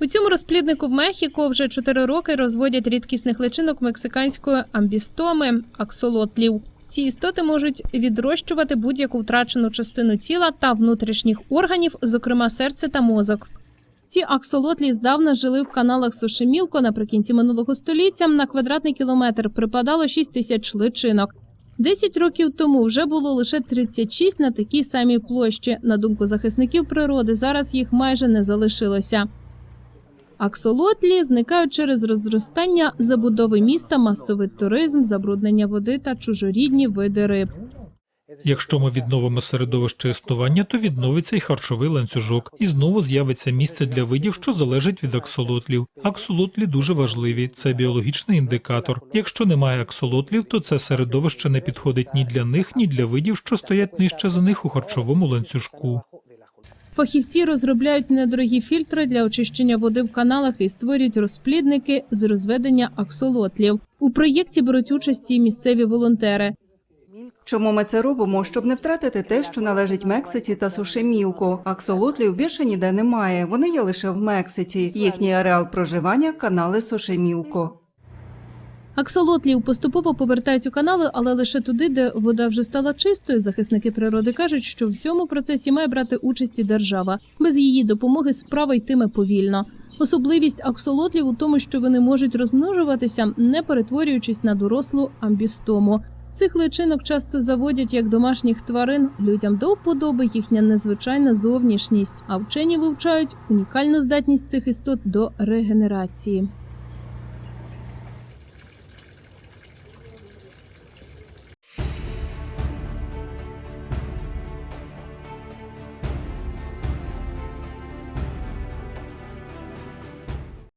У цьому розпліднику в Мехіко вже 4 роки розводять рідкісних личинок мексиканської амбістоми аксолотлів. Ці істоти можуть відрощувати будь-яку втрачену частину тіла та внутрішніх органів, зокрема серце та мозок. Ці аксолотлі здавна жили в каналах Сушемілко наприкінці минулого століття. На квадратний кілометр припадало 6 тисяч личинок. 10 років тому вже було лише 36 на такій самій площі. На думку захисників природи, зараз їх майже не залишилося. Аксолотлі зникають через розростання забудови міста, масовий туризм, забруднення води та чужорідні види риб. Якщо ми відновимо середовище існування, то відновиться й харчовий ланцюжок, і знову з'явиться місце для видів, що залежить від аксолотлів. Аксолотлі дуже важливі, це біологічний індикатор. Якщо немає аксолотлів, то це середовище не підходить ні для них, ні для видів, що стоять нижче за них у харчовому ланцюжку. Фахівці розробляють недорогі фільтри для очищення води в каналах і створюють розплідники з розведення аксолотлів. У проєкті беруть участь і місцеві волонтери. Чому ми це робимо? Щоб не втратити те, що належить Мексиці та Сушемілко. Аксолотлів більше ніде немає. Вони є лише в Мексиці. Їхній ареал проживання канали Сушемілко. Аксолотлів поступово повертають у канали, але лише туди, де вода вже стала чистою. Захисники природи кажуть, що в цьому процесі має брати участь і держава. Без її допомоги справа йтиме повільно. Особливість аксолотлів у тому, що вони можуть розмножуватися, не перетворюючись на дорослу амбістому. Цих личинок часто заводять як домашніх тварин. Людям до вподоби їхня незвичайна зовнішність, а вчені вивчають унікальну здатність цих істот до регенерації.